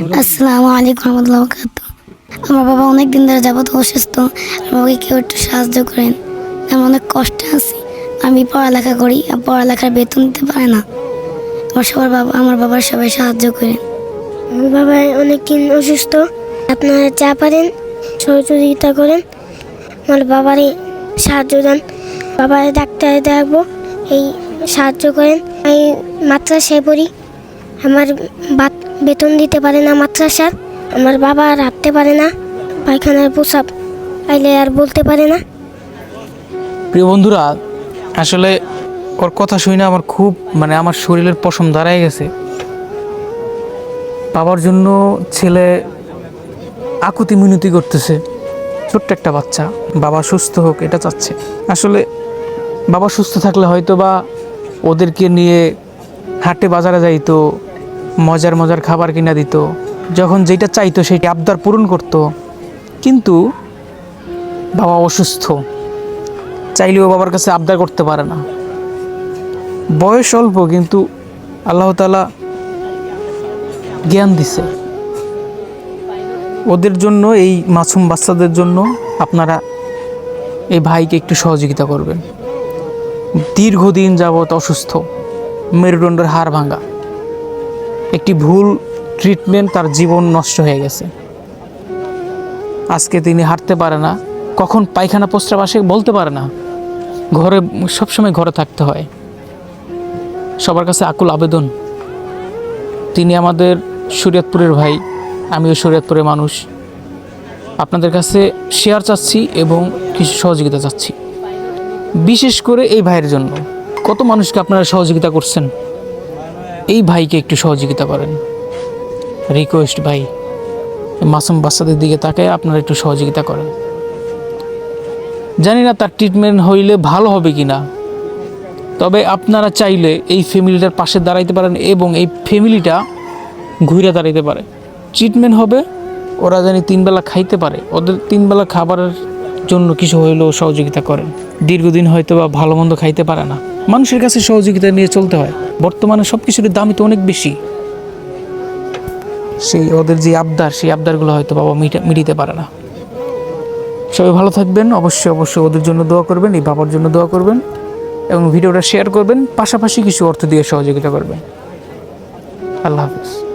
আসসালামু আলাইকুম রহমতুল্লাহ আমার বাবা অনেক দিন ধরে যাবত অসুস্থ। আমার বাবাকে কেউ একটু সাহায্য করেন। আমি অনেক কষ্টে আছি। আমি পড়ালেখা করি, আর পড়ালেখার বেতন দিতে পারে না। আমার সবার বাবা, আমার বাবার সবাই সাহায্য করেন। আমার বাবা অনেক দিন অসুস্থ। আপনারা যা পারেন, সহযোগিতা করেন। আমার বাবারই সাহায্য দেন। বাবার ডাক্তারে দেখাবো, এই সাহায্য করেন। আমি মাদ্রাসায় পড়ি। আমার বাত- বেতন দিতে পারে না মাদ্রাসার, আমার বাবা আর হাঁটতে পারে না, পায়খানার প্রসাব আইলে আর বলতে পারে না। প্রিয় বন্ধুরা, আসলে ওর কথা শুনে আমার খুব মানে আমার শরীরের পশম দাঁড়ায় গেছে। বাবার জন্য ছেলে আকুতি মিনতি করতেছে। ছোট্ট একটা বাচ্চা, বাবা সুস্থ হোক এটা চাচ্ছে। আসলে বাবা সুস্থ থাকলে হয়তো বা ওদেরকে নিয়ে হাটে বাজারে যাইতো মজার মজার খাবার কিনা দিত, যখন যেটা চাইতো সেটি আবদার পূরণ করতো। কিন্তু বাবা অসুস্থ, চাইলেও বাবার কাছে আবদার করতে পারে না। বয়স অল্প, কিন্তু আল্লাহ তালা জ্ঞান দিছে। ওদের জন্য, এই মাসুম বাচ্চাদের জন্য আপনারা এই ভাইকে একটু সহযোগিতা করবেন। দীর্ঘদিন যাবৎ অসুস্থ, মেরুদণ্ডের হাড় ভাঙা। একটি ভুল ট্রিটমেন্ট তার জীবন নষ্ট হয়ে গেছে। আজকে তিনি হাঁটতে পারে না, কখন পায়খানা প্রস্রাব আসে বলতে পারে না। ঘরে, সবসময় ঘরে থাকতে হয়। সবার কাছে আকুল আবেদন। তিনি আমাদের শরীয়তপুরের ভাই, আমিও শরীয়তপুরের মানুষ। আপনাদের কাছে শেয়ার চাচ্ছি এবং কিছু সহযোগিতা চাচ্ছি। বিশেষ করে এই ভাইয়ের জন্য। কত মানুষকে আপনারা সহযোগিতা করছেন? এই ভাইকে একটু সহযোগিতা করেন। রিকোয়েস্ট ভাই, মাসুম বাচ্চাদের দিকে তাকায় আপনারা একটু সহযোগিতা করেন। জানি না তার ট্রিটমেন্ট হইলে ভালো হবে কি না তবে আপনারা চাইলে এই ফ্যামিলিটার পাশে দাঁড়াইতে পারেন এবং এই ফ্যামিলিটা ঘুরে দাঁড়াইতে পারে। ট্রিটমেন্ট হবে, ওরা জানি তিনবেলা খাইতে পারে, ওদের তিনবেলা খাবারের জন্য কিছু হইলেও সহযোগিতা করেন। দীর্ঘদিন হয়তো বা ভালো মন্দ খাইতে পারে না। মানুষের কাছে সহযোগিতা নিয়ে চলতে হয়। বর্তমানে সব কিছুর দামই তো অনেক বেশি। সেই ওদের যে আবদার, সেই আবদারগুলো হয়তো বাবা মিটা, মিটিতে পারে না। সবাই ভালো থাকবেন, অবশ্যই অবশ্যই ওদের জন্য দোয়া করবেন, এই বাবার জন্য দোয়া করবেন এবং ভিডিওটা শেয়ার করবেন, পাশাপাশি কিছু অর্থ দিয়ে সহযোগিতা করবেন। আল্লাহ হাফিজ।